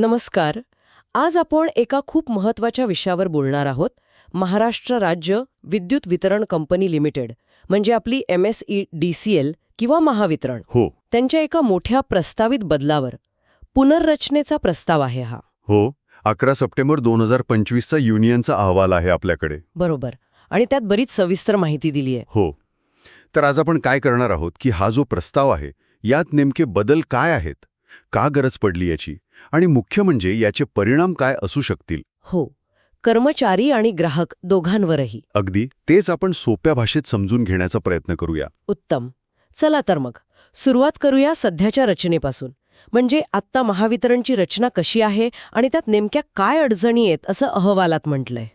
नमस्कार. आज आपण एका खूप महत्त्वाच्या विषयावर बोलणार आहोत. महाराष्ट्र राज्य विद्युत वितरण कंपनी लिमिटेड म्हणजे आपली M S E D C L किंवा महावितरण. हो. त्यांच्या एका मोठ्या प्रस्तावित बदलावर पुनर्रचनेचा प्रस्ताव आहे हा. हो. अकरा सप्टेंबर दोन हजार पंचवीसचा युनियनचा अहवाल आहे आपल्याकडे. बरोबर. आणि त्यात बरीच सविस्तर माहिती दिली आहे. हो. तर आज आपण काय करणार आहोत की हा जो प्रस्ताव आहे यात नेमके बदल काय आहेत? का गरज पडली याची? आणि मुख्य म्हणजे याचे परिणाम काय असू शकतील? हो कर्मचारी आणि ग्राहक दोघांवरही. अगदी. तेच आपण सोप्या भाषेत समजून घेण्याचा प्रयत्न करूया. उत्तम. चला तर मग सुरुवात करूया सध्याच्या रचनेपासून. म्हणजे आत्ता महावितरणची रचना कशी आहे आणि त्यात नेमक्या काय अडचणी आहेत असं अहवालात म्हटलंय.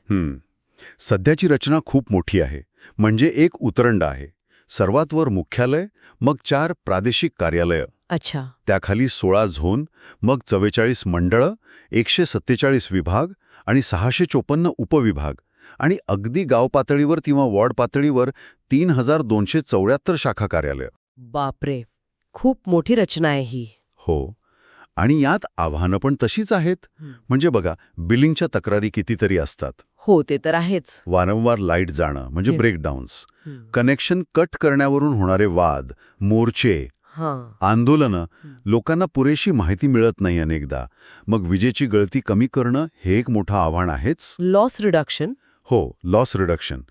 सध्याची रचना खूप मोठी आहे. म्हणजे एक उतरंड आहे. सर्वात वर मुख्यालय मग चार प्रादेशिक कार्यालयं. अच्छा. त्याखाली सोळा झोन मग चव्वेचाळीस मंडळं एकशे सत्तेचाळीस विभाग आणि सहाशे चोपन्न उपविभाग. आणि अगदी गाव पातळीवर किंवा वॉर्ड पातळीवर तीन हजार दोनशे चौऱ्याहत्तर शाखा कार्यालय. बापरे! खूप मोठी रचना आहे ही. हो. आणि यात आव्हानं पण तशीच आहेत. म्हणजे बघा बिलिंगच्या तक्रारी कितीतरी असतात. हो ते तर आहेच. वारंवार लाइट जाणं म्हणजे. ब्रेकडाऊन्स. कनेक्शन कट करण्यावरून होणारे वाद मोर्चे आंदोलनं लोकांना पुरेशी माहिती मिळत नाही अनेकदा. मग विजेची गळती कमी करणं हे एक मोठं आव्हान आहेच? लॉस रिडक्शन हो लॉस रिडक्शन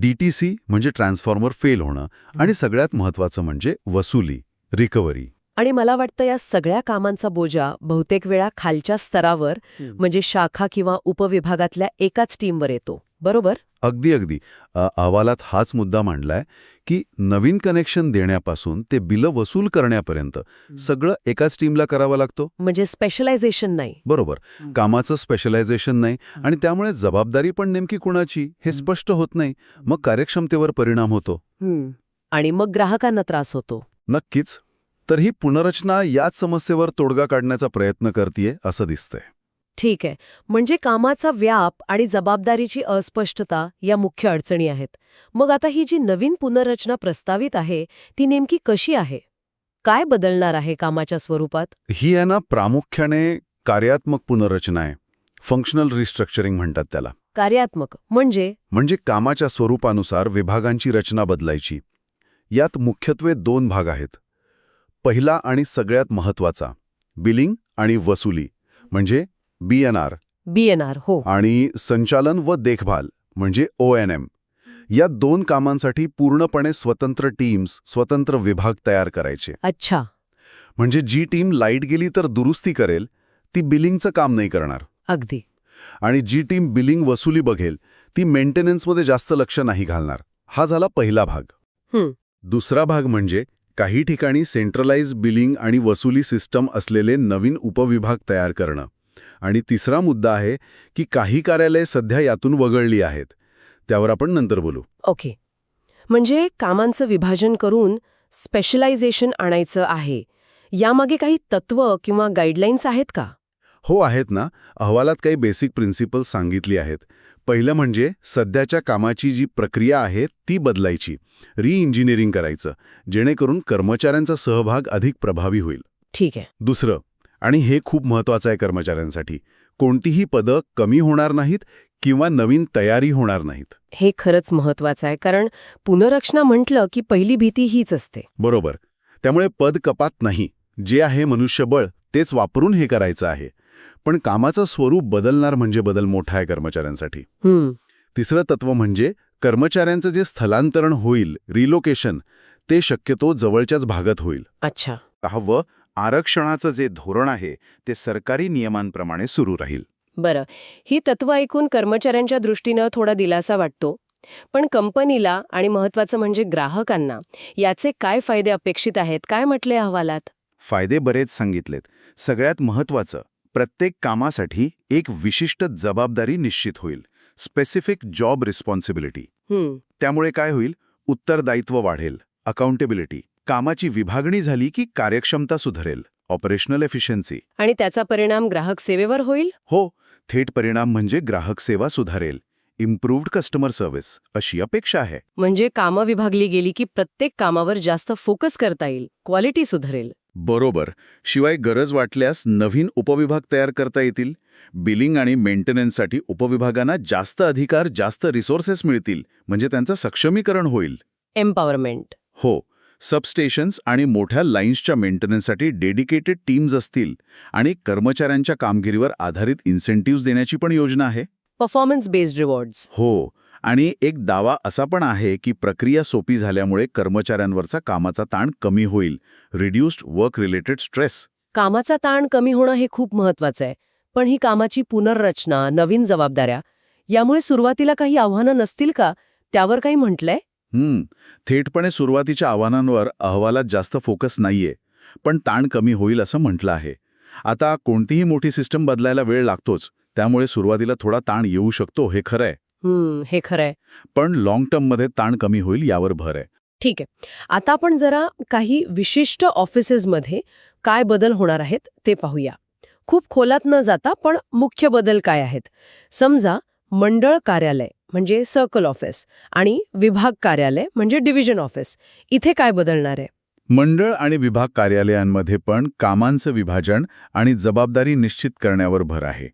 डीटीसी म्हणजे ट्रान्सफॉर्मर फेल होणं. आणि सगळ्यात महत्वाचं म्हणजे वसुली रिकव्हरी आणि मला वाटतं या सगळ्या कामांचा बोजा बहुतेक वेळा खालच्या स्तरावर म्हणजे शाखा किंवा उपविभागातल्या एकाच टीमवर येतो. बरोबर? अगदी अगदी. अहवालात हाच मुद्दा मांडलाय की नवीन कनेक्शन देण्यापासून ते बिलं वसूल करण्यापर्यंत सगळं एकाच टीमला करावं लागतो? म्हणजे स्पेशलायझेशन नाही. बरोबर. कामाचं स्पेशलायझेशन नाही आणि त्यामुळे जबाबदारी पण नेमकी कुणाची हे स्पष्ट होत नाही. मग कार्यक्षमतेवर परिणाम होतो. आणि मग ग्राहकांना त्रास होतो. नक्कीच. तर ही पुनर्रचना याच समस्येवर तोडगा काढण्याचा प्रयत्न करतीये असं दिसतंय. ठीक आहे. म्हणजे कामाचा व्याप आणि जबाबदारीची अस्पष्टता या मुख्य अडचणी आहेत. मग आता ही जी नवीन पुनर्रचना प्रस्तावित आहे ती नेमकी कशी आहे? काय बदलणार आहे कामाच्या स्वरूपात? ही आहे ना प्रामुख्याने कार्यात्मक पुनर्रचना आहे. फंक्शनल रिस्ट्रक्चरिंग म्हणतात त्याला. कार्यात्मक. म्हणजे? म्हणजे कामाच्या स्वरूपानुसार विभागांची रचना बदलायची. यात मुख्यत्वे दोन भाग आहेत. पहिला आणि सगळ्यात महत्त्वाचा बिलिंग आणि वसुली म्हणजे बी एन आर. बीएनआर हो. आणि संचालन व देखभाल म्हणजे ओ एन एम. या दोन कामांसाठी पूर्णपणे स्वतंत्र टीम्स स्वतंत्र विभाग तयार करायचे. अच्छा. म्हणजे जी टीम लाइट गेली तर दुरुस्ती करेल ती बिलिंगचं काम नाही करणार. अगदी. आणि जी टीम बिलिंग वसुली बघेल ती मेंटेनन्समध्ये जास्त लक्ष नाही घालणार. हा झाला पहिला भाग. दुसरा भाग म्हणजे काही ठिकाणी सेंट्रलाइज बिलिंग आणि वसुली सिस्टम असलेले नवीन उपविभाग तयार करणं. आणि तिसरा मुद्दा आहे की काही कार्यालये सध्या यातून वगळली आहेत. त्यावर आपण नंतर बोलू. ओके. म्हणजे कामांचं विभाजन करून स्पेशलायझेशन आणायचं आहे. यामागे काही तत्व किंवा गाईडलाईन्स आहेत का? हो आहेत ना. अहवालात काही बेसिक प्रिन्सिपल्स सांगितली आहेत. पहिलं म्हणजे सध्याच्या कामाची जी प्रक्रिया आहे ती बदलायची. री करायचं. जेणेकरून कर्मचाऱ्यांचा सहभाग अधिक प्रभावी होईल. ठीक आहे. दुसरं आणि हे खूप महत्वाचं आहे कर्मचाऱ्यांसाठी कोणतीही पदं कमी होणार नाहीत किंवा नवीन तयारी होणार नाहीत. हे खरंच महत्वाचं आहे कारण पुनरक्षणा म्हटलं की पहिली भीती हीच असते. बरोबर. त्यामुळे पद कपात नाही. जे आहे मनुष्यबळ तेच वापरून हे करायचं आहे. पण कामाचं स्वरूप बदलणार म्हणजे बदल मोठा आहे कर्मचाऱ्यांसाठी. तिसरं तत्व म्हणजे कर्मचाऱ्यांचं जे स्थलांतरण होईल रिलोकेशन ते शक्यतो जवळच्याच भागात होईल. अच्छा. व आरक्षणाचं जे धोरण आहे ते सरकारी नियमांप्रमाणे सुरू राहील. बरं. ही तत्व ऐकून कर्मचाऱ्यांच्या दृष्टीनं थोडा दिलासा वाटतो. पण कंपनीला आणि महत्वाचं म्हणजे ग्राहकांना याचे काय फायदे अपेक्षित आहेत? काय म्हटले अहवालात? फायदे बरेच सांगितलेत. सगळ्यात महत्वाचं प्रत्येक कामासाठी एक विशिष्ट जबाबदारी निश्चित होईल स्पेसिफिक जॉब रिस्पॉन्सिबिलिटी त्यामुळे काय होईल? उत्तरदायित्व वाढेल अकाउंटेबिलिटी कामाची विभागणी झाली की कार्यक्षमता सुधारेल ऑपरेशनल एफिशियन्सी आणि त्याचा परिणाम ग्राहक सेवेवर होईल? हो थेट परिणाम म्हणजे ग्राहक सेवा सुधारेल इम्प्रूव्ड कस्टमर सर्व्हिस अशी अपेक्षा आहे. म्हणजे कामं विभागली गेली की प्रत्येक कामावर जास्त फोकस करता येईल क्वालिटी सुधारेल. बरोबर. शिवाय गरज वाटल्यास नवीन उपविभाग तयार करता येतील. बिलिंग आणि मेंटेनन्ससाठी उपविभागांना जास्त अधिकार जास्त रिसोर्सेस मिळतील. म्हणजे त्यांचं सक्षमीकरण होईल. एम्पॉवरमेंट हो. सबस्टेशन्स आणि मोठ्या लाईन्सच्या मेंटेनन्ससाठी डेडिकेटेड टीम्स असतील. आणि कर्मचाऱ्यांच्या कामगिरीवर आधारित इन्सेंटिव्ह देण्याची पण योजना आहे. परफॉर्मन्स बेस्ड रिवॉर्ड्स हो. आणि एक दावा असा पण आहे की प्रक्रिया सोपी झाल्यामुळे कर्मचाऱ्यांवरचा कामाचा ताण कमी होईल. रिड्युस्ड वर्क रिलेटेड स्ट्रेस कामाचा ताण कमी होणं हे खूप महत्वाचं आहे. पण ही कामाची पुनर्रचना नवीन जबाबदाऱ्या यामुळे सुरुवातीला काही आव्हानं नसतील का? त्यावर काही म्हटलंय? हम्म. थेटपणे सुरुवातीच्या आव्हानांवर अहवालात जास्त फोकस नाहीये. पण ताण कमी होईल असं म्हटलं आहे. आता कोणतीही मोठी सिस्टम बदलायला वेळ लागतोच. त्यामुळे सुरुवातीला थोडा ताण येऊ शकतो हे खरं आहे हम्म हे खरंय. पण लाँग टर्ममध्ये ताण कमी होईल यावर भर आहे. ठीक आहे. आता आपण जरा काही विशिष्ट ऑफिसेसमध्ये काय बदल होणार आहेत ते पाहूया. खूप खोलात न जाता पण मुख्य बदल काय आहेत? समजा मंडळ कार्यालय म्हणजे सर्कल ऑफिस आणि विभाग कार्यालय म्हणजे डिव्हिजन ऑफिस इथे काय बदलणार आहे? मंडळ आणि विभाग कार्यालयांमध्ये पण कामांचं विभाजन आणि जबाबदारी निश्चित करण्यावर भर आहे.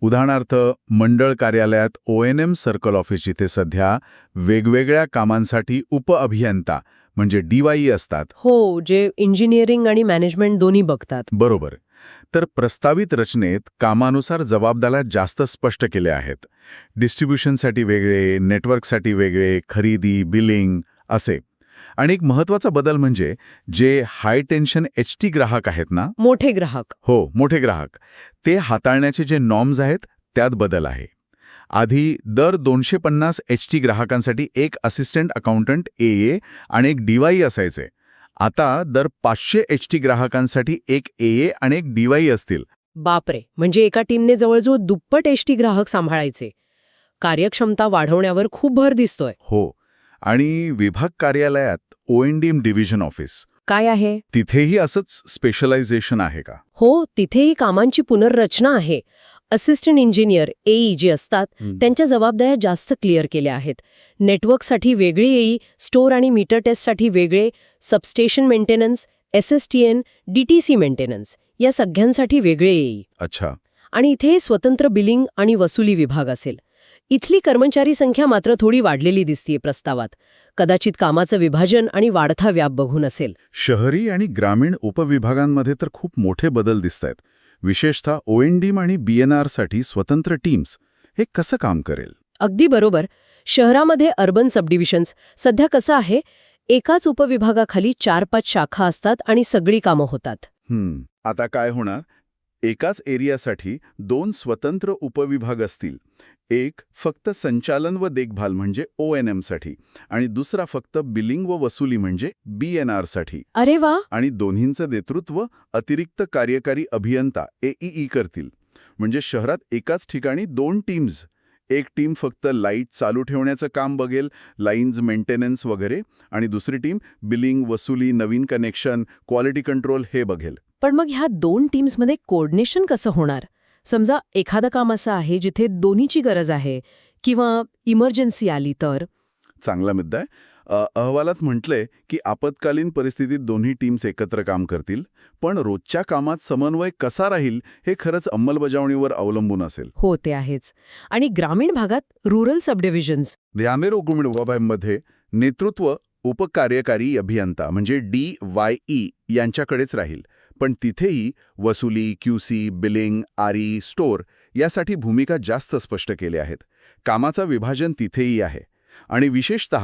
उदाहरणार्थ मंडळ कार्यालयात O N M circle office जिथे सध्या वेगवेगळ्या कामांसाठी उपअभियंता म्हणजे डीवाई असतात. हो जे इंजिनिअरिंग आणि मॅनेजमेंट दोन्ही बघतात. बरोबर. तर प्रस्तावित रचनेत कामानुसार जबाबदाऱ्या जास्त स्पष्ट केल्या आहेत. डिस्ट्रीब्युशनसाठी वेगळे नेटवर्कसाठी वेगळे खरेदी बिलिंग असे. आणि एक महत्त्वाचा बदल म्हणजे जे हाय टेन्शन एच टी ग्राहक आहेत ना मोठे ग्राहक. हो मोठे ग्राहक. ते हाताळण्याचे जे नॉर्म्स आहेत त्यात बदल आहे. आधी दर दोनशे पन्नास एच टी ग्राहकांसाठी एक असिस्टंट अकाउंटंट ए ए आणि एक डीवाई असायचे. आता दर पाचशे एच टी ग्राहकांसाठी एक ए ए आणि एक डीवाई असतील. बापरे म्हणजे एका टीमने जवळजवळ दुप्पट एसटी ग्राहक सांभाळायचे. कार्यक्षमता वाढवण्यावर खूप भर दिसतोय. हो. आणि विभाग कार्यालयात O N D M division office काय आहे? तिथेही असंच स्पेशलायझेशन आहे का? हो तिथेही कामांची पुनर्रचना आहे. असिस्टंट इंजिनियर एई जे असतात. त्यांच्या जबाबदाऱ्या जास्त क्लिअर केल्या आहेत. नेटवर्कसाठी वेगळी एई स्टोअर आणि मीटर टेस्टसाठी वेगळे substation maintenance S S T N D T C maintenance या सगळ्यांसाठी वेगळे एई अच्छा. आणि इथे स्वतंत्र बिलिंग आणि वसुली विभाग असेल. इथली कर्मचारी संख्या मात्र थोडी वाढलेली दिसतीये प्रस्तावात. कदाचित कामाचं विभाजन आणि वाढता व्याप बघून असेल. शहरी आणि ग्रामीण उपविभागांमध्ये तर खूप मोठे बदल दिसत आहेत विशेषतः ओ एन डीम आणि बी एन आरसाठी स्वतंत्र टीम्स हे कसं काम करेल? अगदी बरोबर. शहरामध्ये अर्बन सबडिव्हिजन्स सध्या कसं आहे? एकाच उपविभागाखाली चार पाच शाखा असतात आणि सगळी कामं होतात. आता काय होणार? एकाच एरियासाठी दोन स्वतंत्र उपविभाग असतील. एक फक्त संचालन व देखभाल म्हणजे ओ एन एमसाठी आणि दुसरा फक्त बिलिंग व वसुली म्हणजे बी एन आरसाठी अरे वा! आणि दोन्हींचं नेतृत्व अतिरिक्त कार्यकारी अभियंता एईई करतील. म्हणजे शहरात एकाच ठिकाणी दोन टीम्स एक टीम फक्त लाइट चालू ठेवण्याचं काम बघेल लाईन्स मेंटेनन्स वगैरे. आणि दुसरी टीम बिलिंग वसुली नवीन कनेक्शन क्वालिटी कंट्रोल हे बघेल. पण मग ह्या दोन टीम्समध्ये कोऑर्डिनेशन कसं होणार? समजा एखादं काम असं आहे जिथे दोन्हीची गरज आहे किंवा इमर्जन्सी आली तर? चांगला मुद्दा आहे. अहवालात म्हटलंय की आपत्कालीन परिस्थितीत दोन्ही टीम्स एकत्र काम करतील पण रोजच्या कामात समन्वय कसा राहील हे खरंच अंमलबजावणीवर अवलंबून असेल. हो ते आहेच. आणि ग्रामीण भागात रुरल सबडिव्हिजन्स ध्यामेरो ग्रामीण विभागांमध्ये नेतृत्व उपकार्यकारी अभियंता म्हणजे डी वाय ई यांच्याकडेच राहील. पण तिथेही वसुली क्यूसी बिलिंग आरी स्टोअर यासाठी भूमिका जास्त स्पष्ट केल्या आहेत. कामाचा विभाजन तिथेही आहे. आणि विशेषत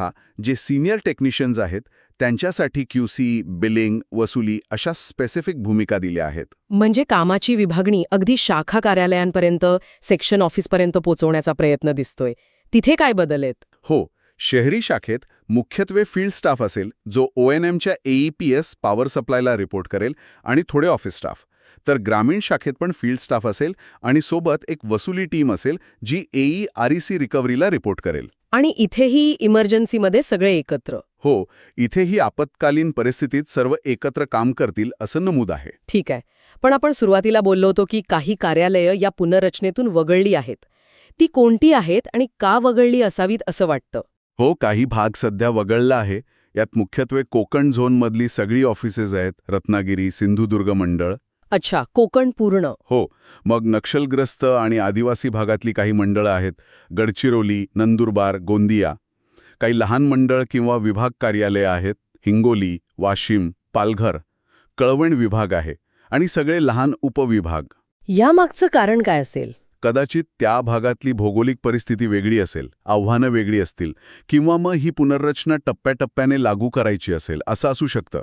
जे सिनियर टेक्निशियन्स आहेत त्यांच्यासाठी क्यूसी बिलिंग वसुली अशा स्पेसिफिक भूमिका दिल्या आहेत. म्हणजे कामाची विभागणी अगदी शाखा कार्यालयांपर्यंत सेक्शन ऑफिसपर्यंत पोहोचवण्याचा प्रयत्न दिसतोय. तिथे काय बदल आहेत? हो शहरी शाखेत मुख्यत्वे फील्ड स्टाफ असेल जो ओ एन एमच्या एईपीएस पॉवर सप्लायला रिपोर्ट करेल आणि थोडे ऑफिस स्टाफ तर ग्रामीण शाखेत पण फील्ड स्टाफ असेल आणि सोबत एक वसुली टीम असेल जी एई आरईसी रिकव्हरीला रिपोर्ट करेल. आणि इथेही इमर्जन्सीमध्ये सगळे एकत्र. हो इथेही आपत्कालीन परिस्थितीत सर्व एकत्र काम करतील असं नमूद आहे. ठीक आहे. पण आपण सुरुवातीला बोललो होतो की काही कार्यालयं या पुनर्रचनेतून वगळली आहेत. ती कोणती आहेत आणि का वगळली असावीत असं वाटतं? हो काही भाग सध्या वगळला आहे. यात मुख्यत्वे कोकण झोनमधली सगळी ऑफिसेस आहेत रत्नागिरी सिंधुदुर्ग मंडळ. अच्छा कोकण पूर्ण. हो मग नक्षलग्रस्त आणि आदिवासी भागातली काही मंडळं आहेत. गडचिरोली नंदुरबार गोंदिया. काही लहान मंडळ किंवा विभाग कार्यालये आहेत. हिंगोली वाशिम पालघर. कळवण विभाग आहे आणि सगळे लहान उपविभाग. यामागचं कारण काय असेल? कदाचित त्या भागातली भौगोलिक परिस्थिती वेगळी असेल आव्हानं वेगळी असतील किंवा मग ही पुनर्रचना टप्प्याटप्प्याने लागू करायची असेल असं असू शकतं.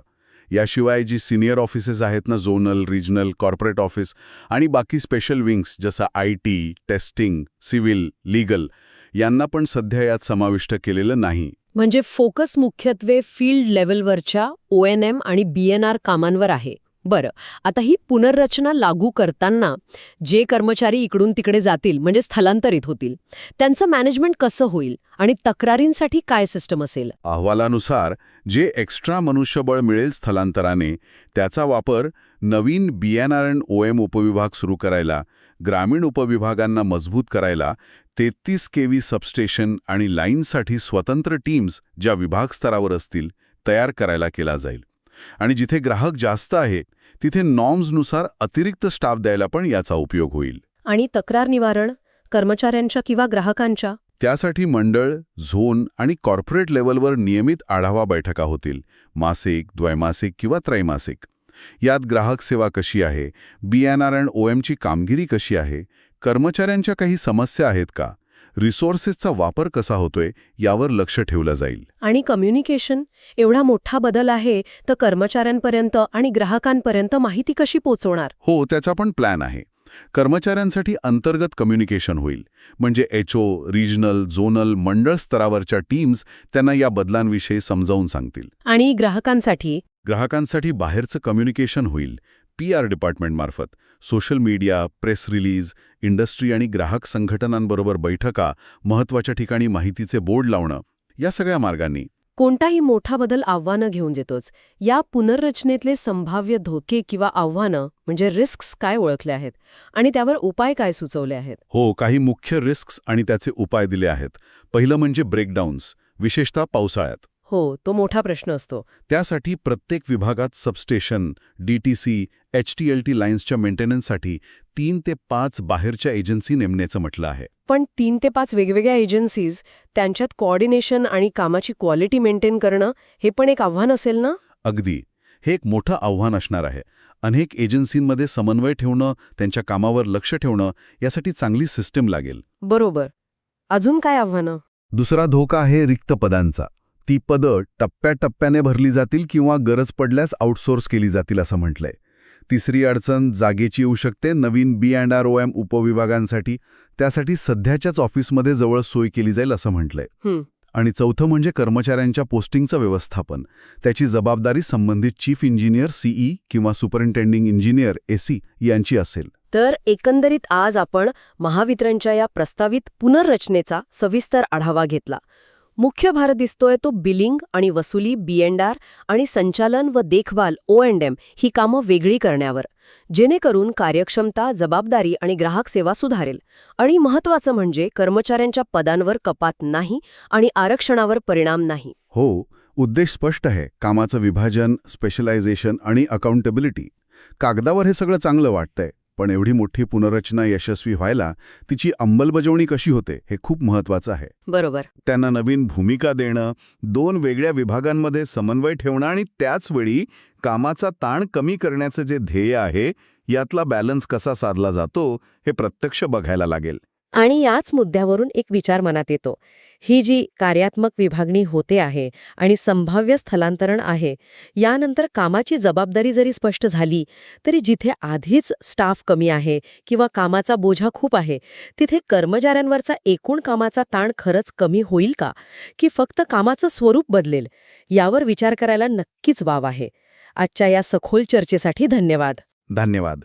याशिवाय जी सिनियर ऑफिसेस आहेत ना झोनल रिजनल कॉर्पोरेट ऑफिस आणि बाकी स्पेशल विंग्स जसं I T testing civil legal यांना पण सध्या यात समाविष्ट केलेलं नाही. म्हणजे फोकस मुख्यत्वे फील्ड लेवलवरच्या ओ एन एम आणि बी एन आर कामांवर आहे. बरं आता ही पुनर्रचना लागू करताना जे कर्मचारी इकडून तिकडे जातील म्हणजे स्थलांतरित होतील त्यांचं मॅनेजमेंट कसं होईल आणि तक्रारींसाठी काय सिस्टम असेल? अहवालानुसार जे एक्स्ट्रा मनुष्यबळ मिळेल स्थलांतराने त्याचा वापर नवीन B N R N O M उपविभाग सुरू करायला ग्रामीण उपविभागांना मजबूत करायला तेहतीस केवी सबस्टेशन आणि लाईनसाठी स्वतंत्र टीम्स ज्या विभाग स्तरावर असतील तयार करायला केला जाईल. आणि जिथे ग्राहक जास्त आहे तिथे नॉर्म्सनुसार अतिरिक्त स्टाफ द्यायला पण याचा उपयोग होईल. आणि तक्रार निवारण कर्मचाऱ्यांच्या किंवा ग्राहकांच्या? त्यासाठी मंडळ झोन आणि कॉर्पोरेट लेवलवर नियमित आढावा बैठका होतील मासिक द्वैमासिक किंवा त्रैमासिक. यात ग्राहक सेवा कशी आहे B N R and O एमची कामगिरी कशी आहे कर्मचाऱ्यांच्या काही समस्या आहेत का रिसोर्सेसचा वापर कसा होतोय यावर लक्ष ठेवलं जाईल. आणि कम्युनिकेशन? एवढा मोठा बदल आहे तर कर्मचाऱ्यांपर्यंत आणि ग्राहकांपर्यंत माहिती कशी पोचवणार? हो त्याचा पण प्लॅन आहे. कर्मचाऱ्यांसाठी अंतर्गत कम्युनिकेशन होईल. म्हणजे एच ओ रिजनल झोनल मंडळ स्तरावरच्या टीम्स त्यांना या बदलांविषयी समजावून सांगतील. आणि ग्राहकांसाठी? ग्राहकांसाठी बाहेरचं कम्युनिकेशन होईल. P R डिपार्टमेंटमार्फत social media press release industry आणि ग्राहक संघटनांबरोबर बैठका महत्त्वाच्या ठिकाणी माहितीचे बोर्ड लावणं या सगळ्या मार्गांनी. कोणताही मोठा बदल आव्हानं घेऊन येतोच या पुनर्रचनेतले संभाव्य धोके किंवा आव्हानं म्हणजे रिस्क्स काय ओळखले आहेत? आणि त्यावर उपाय काय सुचवले आहेत? हो काही मुख्य रिस्क्स आणि त्याचे उपाय दिले आहेत. पहिलं म्हणजे ब्रेकडाऊन्स विशेषतः पावसाळ्यात. हो तो मोठा प्रश्न असतो. त्यासाठी प्रत्येक विभागात substation DTC H T L T लाईन्सच्या मेंटेनन्ससाठी तीन ते पाच बाहेरच्या एजन्सी नेमण्याचं म्हटलं आहे. पण तीन ते पाच वेगवेगळ्या एजन्सीज त्यांच्यात कोऑर्डिनेशन आणि कामाची क्वालिटी मेंटेन करणं हे पण एक आव्हान असेल ना? अगदी. हे एक मोठं आव्हान असणार आहे. अनेक एजन्सींमध्ये समन्वय ठेवणं त्यांच्या कामावर लक्ष ठेवणं यासाठी चांगली सिस्टीम लागेल. बरोबर. अजून काय आव्हानं? दुसरा धोका आहे रिक्त पदांचा. ती पदं टप्प्याटप्प्याने भरली जातील किंवा गरज पडल्यास आउटसोर्स केली जातील असं म्हटलंय. तिसरी अडचण जागेची येऊ शकते. नवीन B and R O M उपविभागांसाठी त्यासाठी सध्याच्याच ऑफिसमध्ये जवळ सोय केली जाईल असं म्हटलंय. आणि चौथं म्हणजे कर्मचाऱ्यांच्या पोस्टिंगचं व्यवस्थापन. त्याची जबाबदारी संबंधित चीफ इंजिनियर सीई किंवा सुपरिंटेंडिंग इंजिनियर एसी यांची असेल. तर एकंदरीत आज आपण महावितरणच्या या प्रस्तावित पुनर्रचनेचा सविस्तर आढावा घेतला. मुख्य भार दिसतोय तो बिलिंग आणि वसुली बी एंड आर आणि संचालन व देखभाल ओ एंड एम ही कामं वेगळी करण्यावर. जेणेकरून कार्यक्षमता जबाबदारी आणि ग्राहक सेवा सुधारेल. आणि महत्त्वाचं म्हणजे कर्मचाऱ्यांच्या पदांवर कपात नाही आणि आरक्षणावर परिणाम नाही. हो उद्देश स्पष्ट आहे. कामाचं विभाजन स्पेशलायझेशन आणि अकाउंटेबिलिटी कागदावर हे सगळं चांगलं वाटतंय. पण एवढी मोठी पुनर्रचना यशस्वी व्हायला तिची अंमलबजावणी कशी होते हे खूप महत्वाचं आहे. बरोबर. त्यांना नवीन भूमिका देणं दोन वेगळ्या विभागांमध्ये समन्वय ठेवणं आणि त्याचवेळी कामाचा ताण कमी करण्याचं जे ध्येय आहे यातला बॅलन्स कसा साधला जातो हे प्रत्यक्ष बघायला लागेल. आणि याच मुद्द्यावरून एक विचार मनात येतो. ही जी कार्यात्मक विभागणी होते आहे आणि संभाव्य स्थलांतरण आहे यानंतर कामाची जबाबदारी जरी स्पष्ट झाली तरी जिथे आधीच स्टाफ कमी आहे किंवा कामाचा बोझा खूप आहे तिथे कर्मचाऱ्यांवरचा एकूण कामाचा ताण खरंच कमी होईल का? की फक्त कामाचं स्वरूप बदलेल? यावर विचार करायला नक्कीच वाव आहे. आजच्या या सखोल चर्चेसाठी धन्यवाद. धन्यवाद.